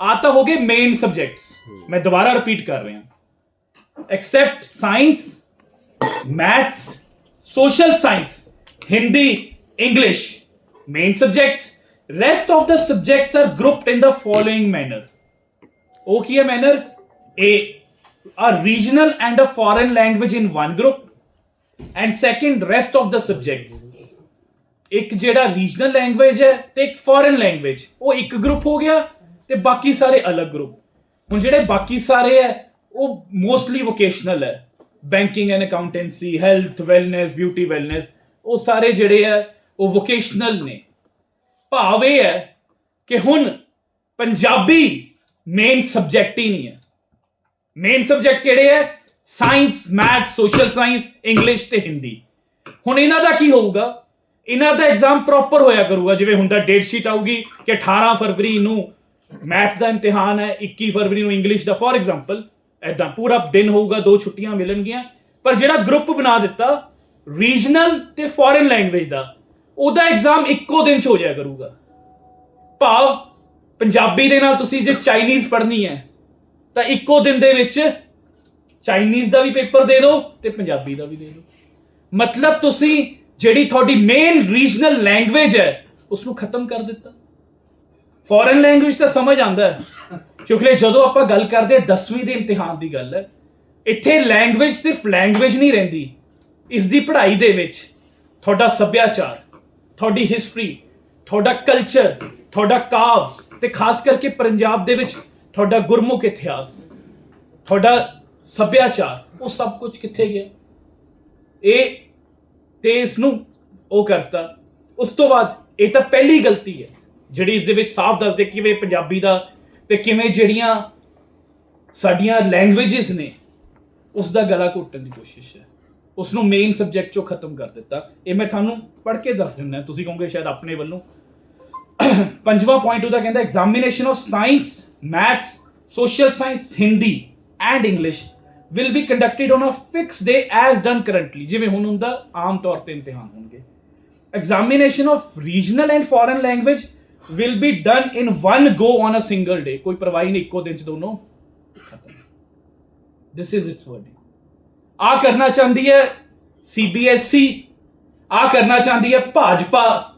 ਆ ਤਾਂ ਹੋ ਗਏ ਮੇਨ ਸਬਜੈਕਟਸ ਮੈਂ ਦੁਬਾਰਾ ਰਿਪੀਟ ਕਰ ਰਿਹਾ except science maths social science Hindi English main subjects rest of the subjects are grouped in the following manner ਉਹ ਕੀ ਹੈ manner a a regional and a foreign language in one group and second rest of the subjects ਇੱਕ ਜਿਹੜਾ regional language ਹੈ ਤੇ ਇੱਕ foreign language ਉਹ ਇੱਕ group ਹੋ ਗਿਆ ਤੇ ਬਾਕੀ ਸਾਰੇ ਅਲੱਗ ਗਰੁੱਪ ਹੁਣ ਜਿਹੜੇ ਬਾਕੀ ਸਾਰੇ ਹੈ, ਉਹ ਮੋਸਟਲੀ ਵੋਕੇਸ਼ਨਲ ਹੈ। Banking and accountancy health wellness beauty wellness ਉਹ ਸਾਰੇ ਜਿਹੜੇ ਹੈ, ਉਹ ਵੋਕੇਸ਼ਨਲ ਨੇ। ਭਾਵ ਇਹ ਹੈ ਕਿ ਹੁਣ ਪੰਜਾਬੀ ਮੇਨ ਸਬਜੈਕਟ ਹੀ ਨਹੀਂ ਹੈ। ਮੇਨ ਸਬਜੈਕਟ ਕਿਹੜੇ ਹੈ? Science math social science English ਤੇ ਹਿੰਦੀ ਹੁਣ ਇਹਨਾਂ ਦਾ ਕੀ ਹੋਊਗਾ? ਇਹਨਾਂ ਦਾ ਐਗਜ਼ਾਮ ਪ੍ਰੋਪਰ ਹੋਇਆ ਕਰੂਗਾ, ਜਿਵੇਂ ਹੁੰਦਾ ਡੇਟ ਸ਼ੀਟ ਆਊਗੀ ਕਿ 18 ਫਰਵਰੀ ਨੂੰ ਮੈਥ ਦਾ ਇਮਤਿਹਾਨ ਹੈ 21 ਫਰਵਰੀ ਨੂੰ ਇੰਗਲਿਸ਼ ਦਾ ਫੋਰ ਐਗਜ਼ਾਮਪਲ ਐਦਾਂ ਪੂਰਾ ਦਿਨ ਹੋਊਗਾ, ਦੋ ਛੁੱਟੀਆਂ ਮਿਲਣਗੀਆਂ। ਪਰ ਜਿਹੜਾ ਗਰੁੱਪ ਬਣਾ ਦਿੱਤਾ ਰੀਜਨਲ ਤੇ ਫੋਰਨ ਲੈਂਗੁਏਜ ਦਾ, ਉਹਦਾ ਐਗਜ਼ਾਮ ਇੱਕੋ ਦਿਨ ਚ ਹੋ ਜਾਇਆ ਕਰੂਗਾ। ਭਾਵ, ਪੰਜਾਬੀ ਦੇ ਨਾਲ ਤੁਸੀਂ ਜੇ ਚਾਈਨੀਜ਼ ਪੜ੍ਹਨੀ ਹੈ, ਤਾਂ ਇੱਕੋ ਦਿਨ ਦੇ ਵਿੱਚ ਚਾਈਨੀਜ਼ ਦਾ ਵੀ ਪੇਪਰ ਦੇ ਦਿਓ ਤੇ ਪੰਜਾਬੀ ਦਾ ਵੀ ਦੇ ਦਿਓ। ਮਤਲਬ ਤੁਸੀਂ ਜਿਹੜੀ ਤੁਹਾਡੀ ਮੇਨ ਰੀਜਨਲ ਲੈਂਗੁਏਜ ਹੈ ਉਸ ਨੂੰ ਖਤਮ ਕਰ ਦਿੱਤਾ। ਫੋਰਨ ਲੈਂਗੁਏਜ ਤਾਂ ਸਮਝ ਆਉਂਦਾ ਕਿਉਂਕਿ ਜਦੋਂ ਆਪਾਂ ਗੱਲ ਕਰਦੇ 10ਵੀਂ ਦੇ ਇਮਤਿਹਾਨ ਦੀ ਗੱਲ ਹੈ, ਇੱਥੇ ਲੈਂਗੁਏਜ ਸਿਰਫ ਲੈਂਗੁਏਜ ਨਹੀਂ ਰਹਿੰਦੀ। ਇਸ ਦੀ ਪੜ੍ਹਾਈ ਦੇ ਵਿੱਚ ਤੁਹਾਡਾ ਸੱਭਿਆਚਾਰ, ਤੁਹਾਡੀ ਹਿਸਟਰੀ ਤੁਹਾਡਾ ਕਲਚਰ ਤੁਹਾਡਾ ਕਾਵ ਤੇ ਖਾਸ ਕਰਕੇ ਪੰਜਾਬ ਦੇ ਵਿੱਚ ਤੁਹਾਡਾ ਗੁਰਮੁਖ ਇਤਿਹਾਸ, ਤੁਹਾਡਾ ਸੱਭਿਆਚਾਰ, ਉਹ ਸਭ ਕੁਝ ਕਿੱਥੇ ਗਿਆ? ਇਹ ਤੇ ਇਸ ਨੂੰ ਉਹ ਕਰਤਾ। ਉਸ ਤੋਂ ਬਾਅਦ ਇਹ ਤਾਂ ਪਹਿਲੀ ਗਲਤੀ ਹੈ। ਜਿਹੜੀ ਇਸ ਦੇ ਵਿੱਚ ਸਾਫ਼ ਦੱਸਦੇ ਕਿਵੇਂ ਪੰਜਾਬੀ ਦਾ ਤੇ ਕਿਵੇਂ ਜਿਹੜੀਆਂ ਸਾਡੀਆਂ ਲੈਂਗੁਏਜਸ ਨੇ, ਉਸ ਦਾ ਗਲਾ ਘੁੱਟਣ ਦੀ ਕੋਸ਼ਿਸ਼ ਹੈ। ਉਸ ਨੂੰ ਮੇਨ ਸਬਜੈਕਟ ਚੋਂ ਖਤਮ ਕਰ ਦਿੱਤਾ। ਇਹ ਮੈਂ ਤੁਹਾਨੂੰ ਪੜ੍ਹ ਕੇ ਦੱਸ ਦਿੰਦਾ, ਤੁਸੀਂ ਕਹੋਗੇ ਸ਼ਾਇਦ ਆਪਣੇ ਵੱਲੋਂ। ਪੰਜਵਾਂ ਪੁਆਇੰਟ ਉਹਦਾ ਕਹਿੰਦਾ examination of science maths social science Hindi and English will be conducted on a fix day as done currently ਜਿਵੇਂ ਹੁਣ ਹੁੰਦਾ, ਆਮ ਤੌਰ ਤੇ ਇਮਤਿਹਾਨ ਹੋਣਗੇ। Examination of regional and foreign language will be done in one go on a single day. ਕੋਈ ਪਰਵਾਹੀ ਨਹੀਂ ਇੱਕੋ ਦਿਨ ਚ ਦੋਨੋਂ ਖਤਮ this is its wording. ਆ ਕਰਨਾ ਚਾਹੁੰਦੀ ਹੈ CBSE ਆ ਕਰਨਾ ਚਾਹੁੰਦੀ ਹੈ ਭਾਜਪਾ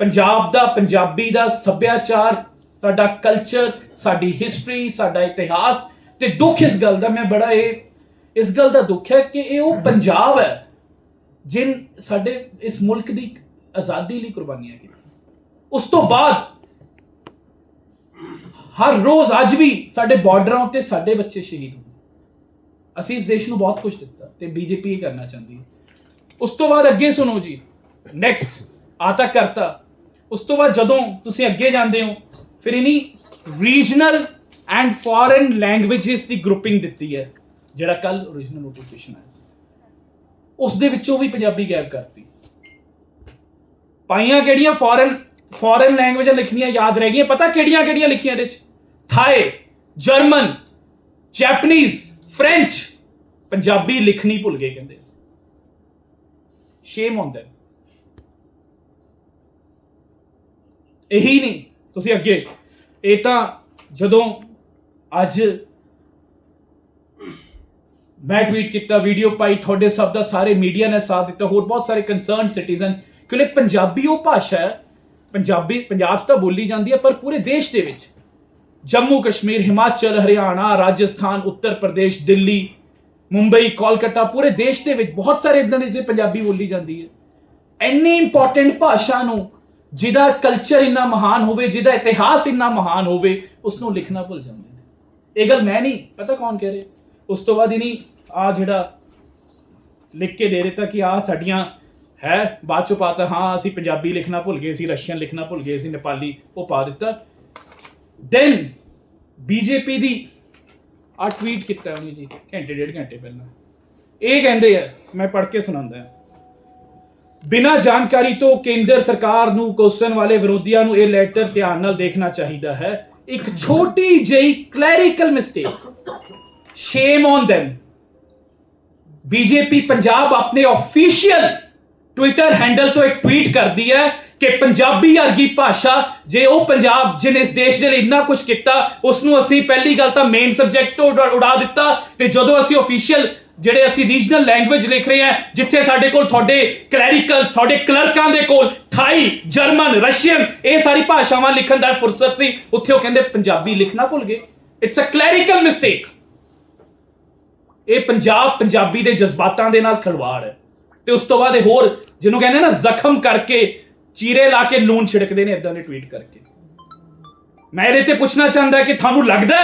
ਪੰਜਾਬ ਦਾ ਪੰਜਾਬੀ ਦਾ ਸੱਭਿਆਚਾਰ ਸਾਡਾ ਕਲਚਰ ਸਾਡੀ ਹਿਸਟਰੀ ਸਾਡਾ ਇਤਿਹਾਸ ਤੇ ਦੁੱਖ ਇਸ ਗੱਲ ਦਾ ਮੈਂ ਬੜਾ ਇਹ ਇਸ ਗੱਲ ਦਾ ਦੁੱਖ ਹੈ ਕਿ ਇਹ ਉਹ ਪੰਜਾਬ ਹੈ ਜਿਨ ਸਾਡੇ ਇਸ ਮੁਲਕ ਦੀ ਆਜ਼ਾਦੀ ਲਈ ਕੁਰਬਾਨੀਆਂ ਕੀਤੀਆਂ ਉਸ ਤੋਂ ਬਾਅਦ ਹਰ ਰੋਜ਼ ਅੱਜ ਵੀ ਸਾਡੇ ਬਾਰਡਰਾਂ ਉੱਤੇ ਸਾਡੇ ਬੱਚੇ ਸ਼ਹੀਦ ਹੁੰਦੇ ਅਸੀਂ ਇਸ ਦੇਸ਼ ਨੂੰ ਬਹੁਤ ਕੁਝ ਦਿੱਤਾ ਤੇ ਬੀਜੇਪੀ ਇਹ ਕਰਨਾ ਚਾਹੁੰਦੀ ਹੈ ਉਸ ਤੋਂ ਬਾਅਦ ਅੱਗੇ ਸੁਣੋ ਜੀ। ਨੈਕਸਟ ਆ ਤਾਂ ਕਰਤਾ। ਉਸ ਤੋਂ ਬਾਅਦ ਜਦੋਂ ਤੁਸੀਂ ਅੱਗੇ ਜਾਂਦੇ ਹੋ, ਫਿਰ ਇਨੀ ਰੀਜਨਲ ਐਂਡ ਫੋਰਨ ਲੈਂਗੁਏਜਸ ਦੀ ਗਰੁੱਪਿੰਗ ਦਿੱਤੀ ਹੈ, ਜਿਹੜਾ ਕੱਲ origignal ਨੋਟੀਫਿਕੇਸ਼ਨ ਆਇਆ ਉਸ ਦੇ ਵਿੱਚੋਂ ਵੀ ਪੰਜਾਬੀ ਗਾਇਬ ਕਰਤੀ। ਪਾਈਆਂ ਕਿਹੜੀਆਂ? ਫੋਰਨ ਫੋਰਨ ਲੈਂਗੁਏਜਾਂ ਲਿਖਣੀਆਂ ਯਾਦ ਰਹਿ ਗਈਆਂ। ਪਤਾ ਕਿਹੜੀਆਂ ਕਿਹੜੀਆਂ ਲਿਖੀਆਂ ਇਹਦੇ ਚ? Thai German Japanese French Punjabi ਲਿਖਣੀ ਭੁੱਲ ਗਏ ਕਹਿੰਦੇ ਸ਼ੇਮ ਔਨ ਇਹੀ ਨਹੀਂ। ਤੁਸੀਂ ਅੱਗੇ। ਇਹ ਤਾਂ ਜਦੋਂ ਅੱਜ ਮੈਂ ਟਵੀਟ ਕੀਤਾ ਵੀਡੀਓ ਪਾਈ, ਤੁਹਾਡੇ ਸਭ ਦਾ ਸਾਰੇ ਮੀਡੀਆ ਨੇ ਸਾਥ ਦਿੱਤਾ, ਹੋਰ ਬਹੁਤ ਸਾਰੇ ਕੰਸਰਨ ਸਿਟੀਜ਼ਨ ਕਿਉਂਕਿ ਪੰਜਾਬੀ ਉਹ ਭਾਸ਼ਾ ਹੈ ਪੰਜਾਬੀ, ਪੰਜਾਬ 'ਚ ਤਾਂ ਬੋਲੀ ਜਾਂਦੀ ਹੈ, ਪਰ ਪੂਰੇ ਦੇਸ਼ ਦੇ ਵਿੱਚ। ਜੰਮੂ, ਕਸ਼ਮੀਰ, ਹਿਮਾਚਲ, ਹਰਿਆਣਾ, ਰਾਜਸਥਾਨ, ਉੱਤਰ ਪ੍ਰਦੇਸ਼, ਦਿੱਲੀ, ਮੁੰਬਈ, ਕੋਲਕਾਤਾ, ਪੂਰੇ ਦੇਸ਼ ਦੇ ਵਿੱਚ ਬਹੁਤ ਸਾਰੇ ਇਦਾਂ ਦੇ ਜਿਹੜੇ ਪੰਜਾਬੀ ਬੋਲੀ ਜਾਂਦੀ ਹੈ। ਇੰਨੀ ਇੰਪੋਰਟੈਂਟ ਭਾਸ਼ਾ ਨੂੰ, ਜਿਹਦਾ ਕਲਚਰ ਇੰਨਾ ਮਹਾਨ ਹੋਵੇ, ਜਿਹਦਾ ਇਤਿਹਾਸ ਇੰਨਾ ਮਹਾਨ ਹੋਵੇ ਉਸ ਨੂੰ ਲਿਖਣਾ ਭੁੱਲ ਜਾਂਦੇ ਨੇ। ਇਹ ਗੱਲ ਮੈਂ ਨਹੀਂ, ਪਤਾ ਕੌਣ ਕਹਿ ਰਿਹਾ? ਉਸ ਤੋਂ ਬਾਅਦ ਇਨੀ ਆ ਜਿਹੜਾ ਲਿਖ ਕੇ ਦੇ ਦਿੱਤਾ ਕਿ ਆ ਸਾਡੀਆਂ ਹੈ? ਬਾਅਦ ਚੋਂ ਪਾਤਾ ਹਾਂ, ਅਸੀਂ ਪੰਜਾਬੀ ਲਿਖਣਾ ਭੁੱਲ ਗਏ ਸੀ, ਰਸ਼ੀਅਨ ਲਿਖਣਾ ਭੁੱਲ ਗਏ ਸੀ, ਨੇਪਾਲੀ, ਉਹ ਪਾ ਦਿੱਤਾ। ਦੈਨ ਬੀਜੇਪੀ ਦੀ ਆ ਟਵੀਟ ਕੀਤਾ ਉਹਨੇ ਜੀ, ਘੰਟੇ, ਡੇਢ ਘੰਟੇ ਪਹਿਲਾਂ। ਇਹ ਕਹਿੰਦੇ ਆ, ਮੈਂ ਪੜ੍ਹ ਕੇ ਸੁਣਾਉਂਦਾ ਬਿਨਾਂ ਜਾਣਕਾਰੀ ਤੋਂ ਕੇਂਦਰ ਸਰਕਾਰ ਨੂੰ ਕੋਸਣ ਵਾਲੇ ਵਿਰੋਧੀਆਂ ਨੂੰ ਇਹ ਲੈਟਰ ਧਿਆਨ ਨਾਲ ਦੇਖਣਾ ਚਾਹੀਦਾ ਹੈ। ਇੱਕ ਛੋਟੀ ਜਿਹੀ clerical mistake shame on them BJP Punjab ਆਪਣੇ ਅਫੀਸ਼ੀਅਲ ਟਵਿੱਟਰ ਹੈਂਡਲ ਤੋਂ ਇੱਕ ਟਵੀਟ ਕਰਦੀ ਹੈ ਕਿ ਪੰਜਾਬੀ ਵਰਗੀ ਭਾਸ਼ਾ ਜੇ ਉਹ ਪੰਜਾਬ ਜਿਹਨੇ ਇਸ ਦੇਸ਼ ਦੇ ਲਈ ਇੰਨਾ ਕੁਝ ਕੀਤਾ ਉਸ ਨੂੰ ਅਸੀਂ ਪਹਿਲੀ ਗੱਲ ਤਾਂ ਮੇਨ ਸਬਜੈਕਟ ਤੋਂ ਉਡਾ- ਉਡਾ ਦਿੱਤਾ ਤੇ ਜਦੋਂ ਅਸੀਂ ਅਫੀਸ਼ੀਅਲ ਜਿਹੜੇ ਅਸੀਂ ਰੀਜਨਲ ਲੈਂਗੁਏਜ ਲਿਖ ਰਹੇ ਹਾਂ, ਜਿੱਥੇ ਸਾਡੇ ਕੋਲ ਤੁਹਾਡੇ ਕਲੈਰੀਕਲ ਤੁਹਾਡੇ ਕਲਰਕਾਂ ਦੇ ਕੋਲ ਥਾਈ ਜਰਮਨ ਰਸ਼ੀਅਨ ਇਹ ਸਾਰੀ ਭਾਸ਼ਾਵਾਂ ਲਿਖਣ ਦਾ ਫੁਰਸਤ ਸੀ, ਉੱਥੇ ਉਹ ਕਹਿੰਦੇ ਪੰਜਾਬੀ ਲਿਖਣਾ ਭੁੱਲ ਗਏ। ਇਟਸ ਅ ਕਲੈਰੀਕਲ ਮਿਸਟੇਕ ਇਹ ਪੰਜਾਬ ਪੰਜਾਬੀ ਦੇ ਜਜ਼ਬਾਤਾਂ ਦੇ ਨਾਲ ਖਿਲਵਾੜ ਹੈ। ਤੇ ਉਸ ਤੋਂ ਬਾਅਦ ਇਹ ਹੋਰ, ਜਿਹਨੂੰ ਕਹਿੰਦੇ ਨਾ ਜ਼ਖਮ ਕਰਕੇ ਚੀਰੇ ਲਾ ਕੇ ਲੂਣ ਛਿੜਕਦੇ ਨੇ ਇਦਾਂ ਦੇ ਟਵੀਟ ਕਰਕੇ। ਮੈਂ ਇਹਦੇ ਤੇ ਪੁੱਛਣਾ ਚਾਹੁੰਦਾ ਕਿ ਤੁਹਾਨੂੰ ਲੱਗਦਾ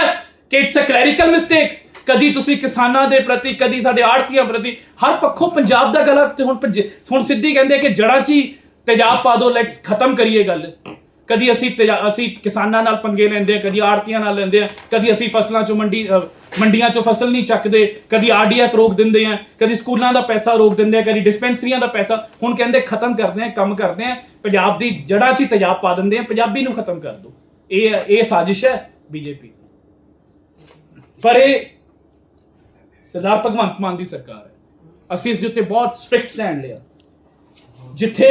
ਕਿ ਇਟਸ ਅ ਕਲੈਰੀਕਲ ਮਿਸਟੇਕ ਕਦੀ ਤੁਸੀਂ ਕਿਸਾਨਾਂ ਦੇ ਪ੍ਰਤੀ, ਕਦੀ ਸਾਡੇ ਆੜਤੀਆਂ ਪ੍ਰਤੀ, ਹਰ ਪੱਖੋਂ ਪੰਜਾਬ ਦਾ ਗਲਾ ਤੇ ਹੁਣ ਪੰਜ- ਹੁਣ ਸਿੱਧੀ ਕਹਿੰਦੇ ਕਿ ਜੜਾਂ 'ਚ ਹੀ ਤੇਜ਼ਾਬ ਪਾ ਦਿਓ ਲੈਟਸ ਖਤਮ ਕਰੀਏ ਗੱਲ। ਕਦੀ ਅਸੀਂ ਤੇਜ਼ਾ- ਅਸੀਂ ਕਿਸਾਨਾਂ ਨਾਲ ਪੰਗੇ ਲੈਂਦੇ ਆ ਕਦੀ ਆੜਤੀਆਂ ਨਾਲ ਲੈਂਦੇ ਆ ਕਦੀ ਅਸੀਂ ਫਸਲਾਂ 'ਚੋਂ ਮੰਡੀ ਮੰਡੀਆਂ 'ਚੋਂ ਫਸਲ ਨਹੀਂ ਚੱਕਦੇ, ਕਦੀ ਆਰਡੀਐਫ ਰੋਕ ਦਿੰਦੇ ਆ ਕਦੀ ਸਕੂਲਾਂ ਦਾ ਪੈਸਾ ਰੋਕ ਦਿੰਦੇ ਆ ਕਦੀ ਡਿਸਪੈਂਸਰੀਆਂ ਦਾ ਪੈਸਾ, ਹੁਣ ਕਹਿੰਦੇ ਖਤਮ ਕਰਦੇ ਆ ਕੰਮ ਕਰਦੇ ਆ ਪੰਜਾਬ ਦੀ ਜੜ੍ਹਾਂ 'ਚ ਹੀ ਤੇਜ਼ਾਬ ਪਾ ਦਿੰਦੇ ਆ ਪੰਜਾਬੀ ਨੂੰ ਖਤਮ ਕਰ ਦਿਓ। ਇਹ ਇਹ ਸਾਜ਼ਿਸ਼ ਹੈ ਬੀਜੇਪੀ ਪਰ ਇਹ ਸਰਦਾਰ ਭਗਵੰਤ ਮਾਨ ਦੀ ਸਰਕਾਰ ਹੈ। ਅਸੀਂ ਇਸ ਦੇ ਉੱਤੇ ਬਹੁਤ ਸਟ੍ਰਿਕਟ ਸਟੈਂਡ ਲਿਆ। ਜਿੱਥੇ